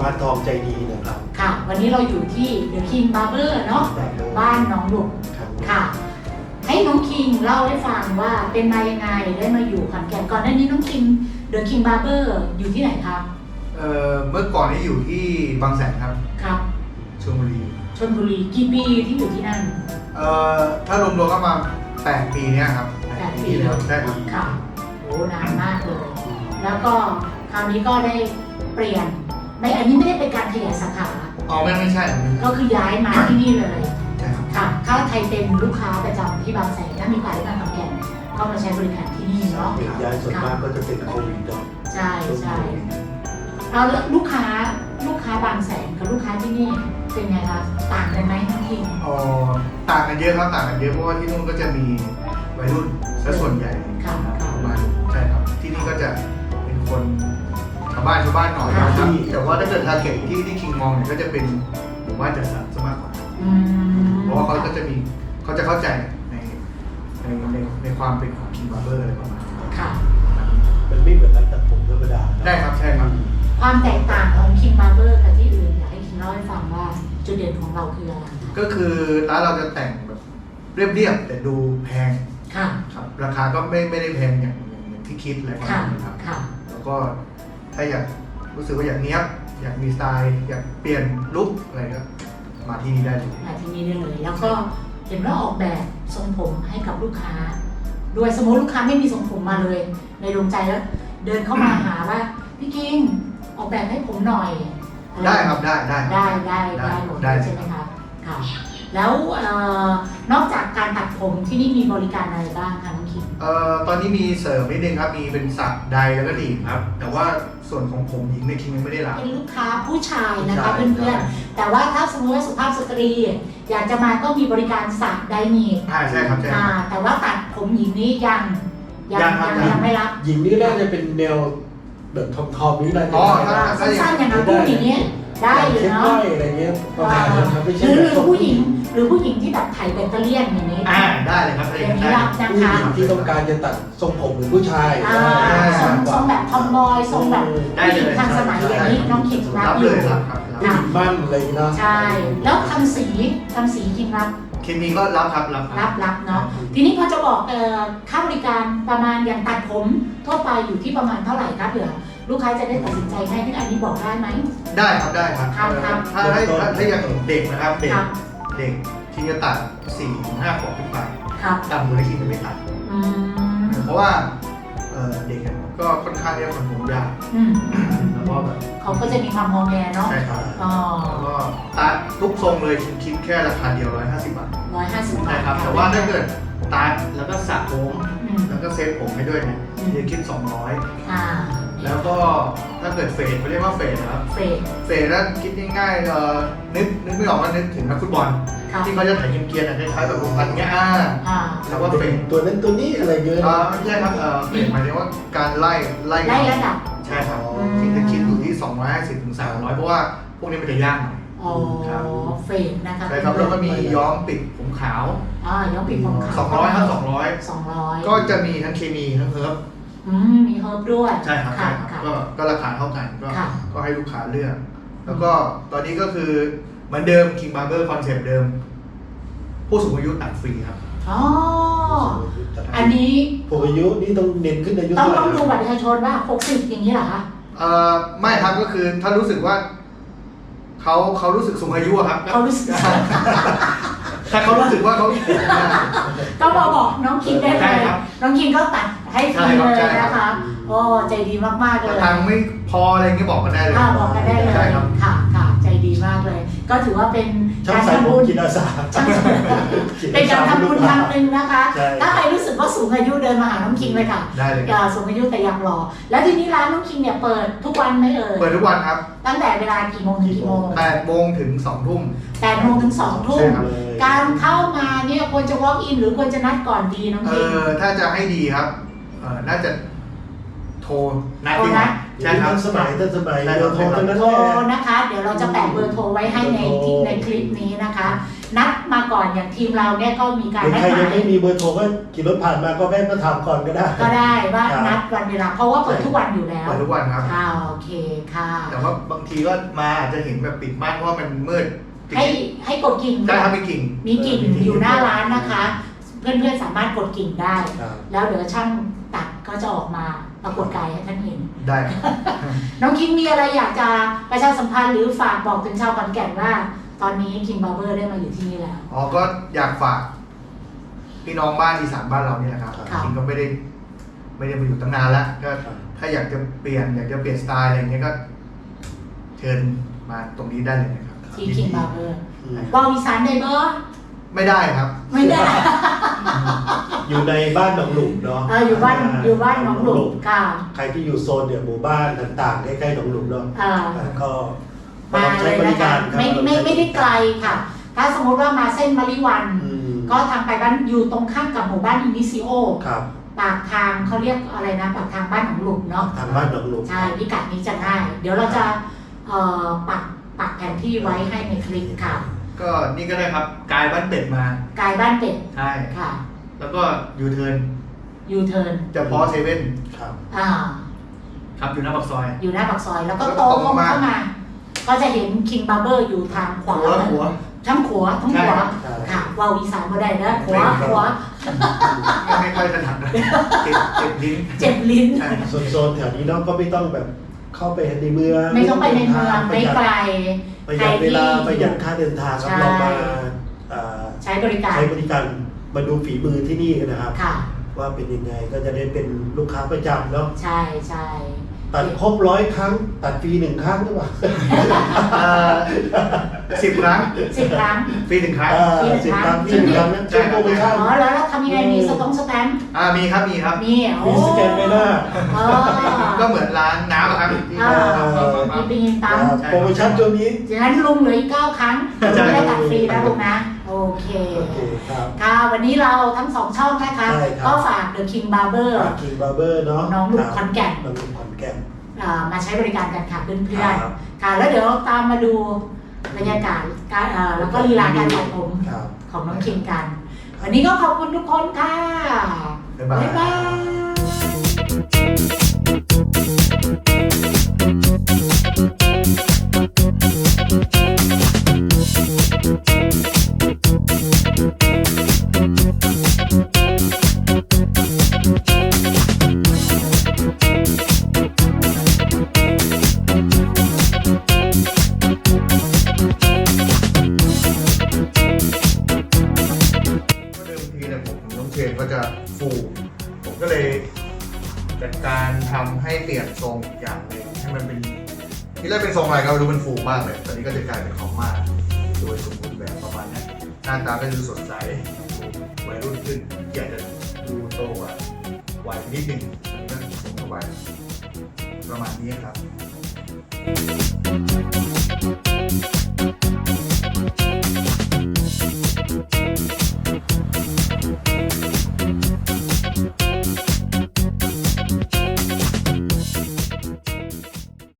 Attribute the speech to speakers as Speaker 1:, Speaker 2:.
Speaker 1: พานทองใจดีนะครับ
Speaker 2: ค่ะ วันนี้เราอยู่ที่ The King Barber เนาะบ้านหน้องหลุก
Speaker 1: ครับ
Speaker 2: ค่ะ ให้น้องคิงเล่าให้ฟังว่าเป็นมายังไงได้มาอยู่ขอนแก่นก่อนหน้านี้น้องคิง The King Barber อยู่ที่ไหนครับ
Speaker 3: เอ่อเมื่อก่อนนี่อยู่ที่บางแสนครับ
Speaker 2: ครับ
Speaker 3: ชลบุรี
Speaker 2: ชลบุรีกี่ปีที่อยู่ที่นั่น
Speaker 3: เอ่อถ้ารวมๆก็มาแปดปีเนี้ยครับ
Speaker 2: แปดปี
Speaker 3: แล้วได้ครับ
Speaker 2: ค่ะโอ้นานมากเลย แล้วก็คราวนี้ก็ได้เปลี่ยน ไม่อันนี้ไม่ได้เป็นการขยายสาขา
Speaker 3: อ๋อไม่ไม่ใช่ไม่ใช่
Speaker 2: ก็คือย้ายมาที่นี่เลย
Speaker 3: ใช่ครับ
Speaker 2: ค่ะถ้าใครเป็นลูกค้าประจำที่บางแสนถ้ามีโอกาสได้มาขอนแก่นก็มาใช้บริการที่นี่เนาะ
Speaker 1: เด็กย้ายส่วนมากก็จะเป็นโควิดเนาะ
Speaker 2: ใช่ใช่เอาแล้วลูกค้าลูกค้าบางแสนกับลูกค้าที่นี่เป็นไงคะต่างกันไหมน้องคิง
Speaker 3: อ๋อต่างกันเยอะครับต่างกันเยอะเพราะว่าที่นู่นก็จะมีวัยรุ่นซะส่วนใหญ่
Speaker 2: ค่ะ
Speaker 3: ประมาณใช่ครับที่นี่ก็จะเป็นคนชาวบ้านชาวบ้านหน่อยนะครับ แต่ว่าถ้าเกิดทาร์เก็ตที่ที่คิงมองเนี่ยก็จะเป็นหมู่บ้านจัดสรรซะมากกว่า
Speaker 2: อืม
Speaker 3: เพราะว่าเขาก็จะมีเขาจะเข้าใจในในในในความเป็นของคิงบาร์เบอร์อะไรประมาณนี้
Speaker 2: ค่ะ
Speaker 1: มันไม่เหมือนร้านตัดผมธรรมดาเนอะ
Speaker 3: ได้ครับใช่ครับ
Speaker 2: ความแตกต่างของคิงบาร์เบอร์กับที่อื่นอยากให้คิงเล่าให้ฟังว่าจุดเด่นของเราคืออะไร
Speaker 3: ก็คือร้านเราจะแต่งแบบเรียบๆแต่ดูแพง
Speaker 2: ค่ะ
Speaker 3: ครับ ราคาก็ไม่ไม่ได้แพงอย่างอย่างอย่างที่คิดอะไรประ
Speaker 2: ค่ะ
Speaker 3: มาณนี้ครับ
Speaker 2: ค่ะ
Speaker 3: แล้วก็ ถ้าอยากรู้สึกว่าอยากเนี้ยบอยากมีสไตล์อยากเปลี่ยนลุคอะไรก็มาที่นี่ได้เลย
Speaker 2: มาที่นี่ได้เลย แล้วก็เห็นว่าออกแบบทรงผมให้กับลูกค้า ด้วยสมมติลูกค้าไม่มีทรงผมมาเลย ในดวงใจแล้ว เดินเข้ามาหาว่าพี่กิงออกแบบให้ผมหน่อยอะ
Speaker 3: ได้ครับได้ได้ค
Speaker 2: ได้
Speaker 3: รับ
Speaker 2: ได้ได้หมด
Speaker 3: ได้
Speaker 2: ใช่ไหมคะค่ะ แล้วเอ่อนอกจากการตัดผมที่นี่มีบริการอะไรบ้างคะน้องคิง
Speaker 3: เอ่อตอนนี้มีเสริมนิดนึงครับ มีเป็นสักใดแล้วก็หนีบครับ แต่ว่าส่วนของผมหญิงในคิงยังไม่ได้รับ
Speaker 2: เป็นลูกค้าผู้ชายนะคะ
Speaker 1: ผู้ชาย
Speaker 2: เพื่อนๆแต่ว่าถ้าสมมติว่าสุภาพสตรี อยากจะมาก็มีบริการสักไดนีบ
Speaker 3: อ่าใช่ครับใช่ค
Speaker 2: อ่า
Speaker 3: รับ
Speaker 2: แต่ว่าตัดผมหญิงนี้ยังยัง
Speaker 3: ยังครับ
Speaker 2: ยัง
Speaker 3: ยัง
Speaker 2: ยังไม่รับ
Speaker 1: หญิงนี่น่าจะเป็นแนว แบบทอมทอมๆนี้นะ
Speaker 3: อ๋อ
Speaker 2: อ่า
Speaker 3: ครับ
Speaker 2: สั้นๆอย่างนั้นผู้หญิงเนี้ยได้อยู่
Speaker 1: เช็ด
Speaker 2: เนาะ
Speaker 1: ก้อยอะไรเงี้ยประมาณนั้นครับไม่
Speaker 2: ห
Speaker 1: ใช่
Speaker 2: รือ
Speaker 1: แบ
Speaker 2: ห
Speaker 1: บ
Speaker 2: รือผู้หญิงหรือผู้หญิงที่แบบไถแบตเตอเรี่ยนอย่างนี้
Speaker 3: อ่าได้เลยครับได้
Speaker 2: อย่าง
Speaker 3: เล
Speaker 2: นี้
Speaker 3: ย
Speaker 2: รับนะ
Speaker 1: ผู้ห
Speaker 2: คะ
Speaker 1: ญิงที่ต้องการจะตัดทรงผมหรือผู้ชาย
Speaker 2: อ่า
Speaker 1: ได้
Speaker 2: ทรง
Speaker 1: มากก
Speaker 2: ทร
Speaker 1: ว่าง
Speaker 2: แบบทอมบอยทรงแบบ
Speaker 3: ได้
Speaker 2: ผู้ห
Speaker 3: เล
Speaker 2: ญิง
Speaker 3: ย
Speaker 2: ทันสมัยอย่างนี้น้องขิงรั
Speaker 3: รั
Speaker 2: บบอ
Speaker 3: เล
Speaker 2: ยู่
Speaker 3: ยครับครับ
Speaker 1: ผู้หญิงบ้านอะไรอย่างเงี้ยเนาะ
Speaker 2: ใช่ แล้วทำสีทำสีจริงรับ
Speaker 3: เคมีก็รับครับรับค
Speaker 2: รั
Speaker 3: รั
Speaker 2: บบรับเนาะทีนี้พอจะบอกเอ่อค่าบริการประมาณอย่างตัดผมทั่วไปอยู่ที่ประมาณเท่าไหร่ครับเผื่อลูกค้าจะได้ตัดสินใจให้ที่อันนี้บอกได้ไหม
Speaker 3: ได้ครับได้ครับ
Speaker 2: ครับครับ
Speaker 3: ถ้าถ้าถ้าถ้าอย่างเด็กนะครับเด็ก
Speaker 2: ครับ
Speaker 3: เด็กที่จะตัด4ี่ถึงห้าขวบขึ้นไป
Speaker 2: ครับ
Speaker 3: ต่ำกว่านี้ที่จะไม่ตัด
Speaker 2: อืม
Speaker 3: เพราะว่าเอ่อเด็กเนี่ยก็ค่อนข้างที่จะขนผมยาก
Speaker 2: อืม
Speaker 3: แล้วก็แบบ
Speaker 2: เขาก็จะมีความงอแงเนาะ
Speaker 3: ใช่ครับ
Speaker 2: อ๋อ
Speaker 3: แล้วก็ตัดทุกทรงเลยคิดคิดแค่ราคาเดียว150บาท
Speaker 2: ร้อยห้าสิบ
Speaker 3: ใช่
Speaker 2: บาท
Speaker 3: ครับแต่ว่าถ้าเกิดตัดแล้วก็สระผม
Speaker 2: อืม
Speaker 3: แล้วก็เซตผมให้ด้วยเนี่ยจะคิด200
Speaker 2: อ่า
Speaker 3: แล้วก็ถ้าเกิดเฟดเขาเรียกว่าเฟดนะครับ
Speaker 2: เฟส
Speaker 3: เฟดแล้วคิดง่ายๆเอ่อนึกนึกไม่ออกว่านึกถึงนักฟุตบอล
Speaker 2: ครับ
Speaker 3: ที่เขาจะถ่ายเกรียนๆอะคล้ายๆแบบพันเงี้ยอ่า
Speaker 2: อ่า
Speaker 3: แล้วว่าเฟด
Speaker 1: ตัวนั้นตัวนี้อะไรเงี้ย
Speaker 3: เอ่อไม่ใช่ครับเอ่อเฟดหมายถึงว่าการไล่ไล่
Speaker 2: ไล่ระดับ
Speaker 3: ใช่ครับ
Speaker 2: อืม
Speaker 3: ที่จะคิดอยู่ที่ 250ถึง300 เพราะว่าพวกนี้มันจะยากหน่อย
Speaker 2: อ๋อ
Speaker 3: ครับ
Speaker 2: เฟสนะคะ
Speaker 3: ใช่ครับแล้วก็มีย้อมปิดผมขาว
Speaker 2: อ่าย้อมปิดผมขาว
Speaker 3: 200ครับ
Speaker 2: สองร้อย
Speaker 3: 200ก็จะมีทั้งเคมีทั้งเฮิร์บ
Speaker 2: อืมมีเฮิร์บด้วย
Speaker 3: ใช่ครับ
Speaker 2: ค่ะ
Speaker 3: ใช่ครับ
Speaker 2: ค่ะ
Speaker 3: ก็ก็ราคาเท่ากันก็
Speaker 2: ค่ะ
Speaker 3: ก็ให้ลูกค้าเลือก แล้วก็ตอนนี้ก็คือเหมือนเดิม King Barber คอนเซปต์เดิม ผู้สูงอายุตัดฟรีครับ
Speaker 2: อ๋อ อันนี้
Speaker 1: ผู้อายุนี่ต้องเน้นขึ้นอายุ
Speaker 2: ต้อง
Speaker 1: เท่าไห
Speaker 2: ต้
Speaker 1: ร่
Speaker 2: องดูบัตรประชาชนว่า60อย่างนี้เหรอคะ
Speaker 3: เอ่อไม่ครับก็คือถ้ารู้สึกว่าเขาเขารู้สึกสูงอายุอะครับ
Speaker 2: เขารู้สึก
Speaker 3: ถ้าเขารู้สึกว่าเขา
Speaker 2: ก็มาบอกน้องคิงได้เล
Speaker 3: ใช่
Speaker 2: ย
Speaker 3: ครับ
Speaker 2: น้องคิงก็ตัด ให้ฟรี
Speaker 3: ใช่ครับ
Speaker 2: เลย
Speaker 3: ใช่ครับ
Speaker 2: นะคะโอ้ใจดีมากๆเลย
Speaker 3: ทางไม่พออะไรเงี้ยบอกกันได้เลย
Speaker 2: ค่ะบอกกันได้เลย
Speaker 3: ใช่ครับ
Speaker 2: ค่ะค่ะใจดีมากเลย ก็ถือว่าเป็น
Speaker 1: ช่าง
Speaker 2: การ
Speaker 1: สาย
Speaker 2: ทำ
Speaker 1: ผ
Speaker 2: บุ
Speaker 1: ม
Speaker 2: ญ
Speaker 1: กินอาสา
Speaker 2: ช่างสายเป็นการทำบุญทางหนึ่งนะคะ
Speaker 1: ใช่
Speaker 2: ถ้าใครรู้สึกว่าสูงอายุเดินมาหาน้องคิงเลยค่ะ
Speaker 3: ได้เลย
Speaker 2: อย่าสูงอายุแต่ยังรอ แล้วทีนี้ร้านน้องคิงเนี่ยเปิดทุกวันไหมเอ่ย
Speaker 3: เปิดทุกวันครับ
Speaker 2: ตั้งแต่เวลากี่โมงถึงกี่โมง
Speaker 3: 8โมงถึง2ทุ่ม
Speaker 2: แปดโมงถึงสองทุ่
Speaker 3: ใช่
Speaker 2: ม
Speaker 3: ครับ
Speaker 2: การเข้ามาเนี่ยควรจะ walk in หรือควรจะนัดก่อนดีน้อง
Speaker 3: เอ
Speaker 2: คิง
Speaker 3: อถ้าจะให้ดีครับเออ น่าจะโทรนัด
Speaker 2: โทร
Speaker 3: ดีก
Speaker 2: นั
Speaker 3: ว่า
Speaker 2: ด
Speaker 3: ใช่ครับ
Speaker 1: ทันสมัยทันสมัย
Speaker 3: ใช่ค
Speaker 1: เบ
Speaker 3: รั
Speaker 1: อบร์โทรกันนั้น
Speaker 2: โท
Speaker 1: แห
Speaker 2: ร
Speaker 1: ละ
Speaker 2: นะคะ เดี๋ยวเราจะแปะเบอร์โทรไว้ให้ในที่ในคลิปนี้นะคะ นัดมาก่อนอย่างทีมเราเนี่ยก็มีการ
Speaker 1: หรือ
Speaker 2: นัด
Speaker 1: ใคร
Speaker 2: ห
Speaker 1: ยั
Speaker 2: มาง
Speaker 1: ไม่
Speaker 2: ย
Speaker 1: มีเบอร์โทรก็ขี่รถผ่านมาก็แวะมาถามก่อนก็ได้
Speaker 2: ก็ได้ว่า
Speaker 1: ครับ
Speaker 2: นัดวันเวลาเพราะว่าเปิดทุกวันอยู่แล้ว
Speaker 3: เปิดทุกวันครับ
Speaker 2: ค่ะโอเคค่ะ
Speaker 3: แต่ว่าบางทีก็มาอาจจะเห็นแบบปิดม่านเพราะว่ามันมืด
Speaker 2: ให้ให้กดกิ่ง
Speaker 3: ได้ครับมีกิ่ง
Speaker 2: มีกิ่ง
Speaker 1: เออมีกิ่ง
Speaker 2: อยู่หน้าร้านนะคะ เพื่อนๆสามารถกดกิ่งได้
Speaker 1: ครับ
Speaker 2: แล้วเดี๋ยวช่าง ตัดก็จะออกมาปรากฏกายให้ท่านเห็น
Speaker 3: ได้
Speaker 2: น้องคิงมีอะไรอยากจะประชาสัมพันธ์หรือฝากบอกถึงชาวขอนแก่นว่า ตอนนี้คิงบาร์เบอร์ได้มาอยู่ที่นี่แล้ว
Speaker 3: อ๋อก็อยากฝาก พี่น้องบ้านอีสานบ้านเราเนี่ยนะครับ
Speaker 2: ครับ
Speaker 3: จริงก็ไม่ได้ ไม่ได้มาอยู่ตั้งนานแล้วก็
Speaker 1: ครับ
Speaker 3: ถ้าอยากจะเปลี่ยนอยากจะเปลี่ยนสไตล์อะไรอย่างเงี้ยก็ เชิญมาตรงนี้ได้เลยนะครับ
Speaker 2: ที่คิงบาร์เบอร์
Speaker 1: อืม
Speaker 2: ว่าวอีสานได้เบอร์
Speaker 3: ไม่ได้ครับ
Speaker 2: ไม่ได้
Speaker 1: อยู่ในบ้านหนองหลุมเนาะ
Speaker 2: เอออยู่บ้านอยู่บ้านหนองหลุมค่ะ
Speaker 1: ใครที่อยู่โซนเนี่ยหมู่บ้านต่างๆใกล้ๆหนองหลุมเนาะ
Speaker 2: เออ
Speaker 1: อ่าก็
Speaker 2: มา
Speaker 1: ลอง
Speaker 2: เล
Speaker 1: ใช้
Speaker 2: ย
Speaker 1: บริ
Speaker 2: นะคะ
Speaker 1: การครับ
Speaker 2: ไม่ไม่ไม่ได้ไกลค่ะ ถ้าสมมติว่ามาเส้นมะลิวัน
Speaker 1: อืม
Speaker 2: ก็ทางไปบ้านอยู่ตรงข้ามกับหมู่บ้านอินิซิโอ
Speaker 1: ครับ
Speaker 2: ปากทางเขาเรียกอะไรนะปากทางบ้านหนองหลุมเนาะ
Speaker 1: ทางบ้านหนองหลุม
Speaker 2: ใช่พิกัดนี้จะง่ายเดี๋ยวเราจะเอ่อปักปักแผนที่ไว้ให้ในคลิปค่ะ
Speaker 3: ก็นี่ก็ได้ครับกายบ้านเป็ดมา
Speaker 2: กายบ้านเป็ด
Speaker 3: ใช่
Speaker 2: ค่ะ
Speaker 3: แล้วก็ยูเทิร์น
Speaker 2: ยูเทิร์น
Speaker 3: จะพอเซเว่น
Speaker 1: ครับ
Speaker 2: อ่า
Speaker 3: ครับอยู่หน้าปากซอย
Speaker 2: อยู่หน้าปากซอยแล้วก็
Speaker 3: แล้วก็
Speaker 2: โต๊ะ
Speaker 3: ตรงมา
Speaker 2: เข้ามา ก็จะเห็นคิงบาร์เบอร์อยู่ทางขวา
Speaker 3: หัวหัว
Speaker 2: ทั้งขวาทั้งขวา
Speaker 1: ใช่
Speaker 2: ค่ะวาวอีสานมาได้นะขวาขวา
Speaker 3: ไม่ไม่ค่อยถนัดนะเจ็บเจ็บลิ้น
Speaker 2: เจ็บลิ้น
Speaker 3: ใช่
Speaker 1: โซนโซนแถวนี้เนาะก็ไม่ต้องแบบเข้าไปในเมือง
Speaker 2: ไม่ต้องไปในเมืองไม่ไกล
Speaker 1: ประหยัดเวลาประหยัดค่าเดินทางครับ
Speaker 2: ใช่
Speaker 1: เรามาอ่า
Speaker 2: ใช้บริการ
Speaker 1: ใช้บริการ มาดูฝีมือที่นี่กันนะครับ
Speaker 2: ค่ะ
Speaker 1: ว่าเป็นยังไงก็จะได้เป็นลูกค้าประจำเนาะ
Speaker 2: ใช่ใช่
Speaker 1: ตัดครบร้อยครั้ง ตัดฟรีหนึ่งครั้งหรือเปล่า
Speaker 3: สิบครั้ง
Speaker 2: สิบครั้ง
Speaker 3: ฟรีหนึ่งครั้ง
Speaker 1: อ่าสิบครั้งฟรีหนึ่งครั้งนั้นช่วงโปรโมชั่น
Speaker 2: อ๋อแล้วเราทำยังไงมีสตองสแตมป์
Speaker 3: อ่ามีครับมีครับ
Speaker 2: มีโอ้
Speaker 1: มีสแกนไปหน้า
Speaker 2: เออ
Speaker 3: ก็เหมือนร้านน้ำอะครับที่
Speaker 2: อ่า
Speaker 3: เรา
Speaker 2: มีปีนตาม
Speaker 1: โปรโมชั่นช่วงนี้
Speaker 2: อย่างนั้นลุงเหลืออีกเก้าครั้ง
Speaker 3: ใช่
Speaker 2: ลุงได้ตัดฟรีนะลุงนะโอ เค
Speaker 1: โอเคครับ
Speaker 2: ค่ะ วันนี้เราทั้งสองช่องนะคะ
Speaker 1: ใช่ครับ
Speaker 2: ก็ฝาก The King Barber
Speaker 1: คิงบาร์เบอร์เนาะ
Speaker 2: น้องหลุมขอนแก่น
Speaker 1: น้องหลุมขอนแก่น
Speaker 2: อ่ามาใช้บริการกันค่ะเพื่อน
Speaker 1: ครับ
Speaker 2: ๆค่ะ แล้วเดี๋ยวตามมาดูบรรยากาศการเอ่อแล้วก็ลีลาการตัดผม
Speaker 1: ครับ
Speaker 2: ของน้องคิงกัน วันนี้ก็ขอบคุณทุกคนค่ะ
Speaker 3: บ๊ายบาย
Speaker 2: บ๊ายบาย
Speaker 3: ให้เปลี่ยนทรงอีกอย่างหนึ่งให้มันเป็นที่แรกเป็นทรงอะไรก็ไม่รู้มันฟูมากเลยตอนนี้ก็จะกลายเป็นคอมมาโดยสมบูรณ์แบบประมาณนี้หน้าตาก็ดูสดใสวัยรุ่นขึ้นอยากจะดูโตกว่าวัยนิดนึงตอนนี้ก็สมกับวัยประมาณนี้ครับ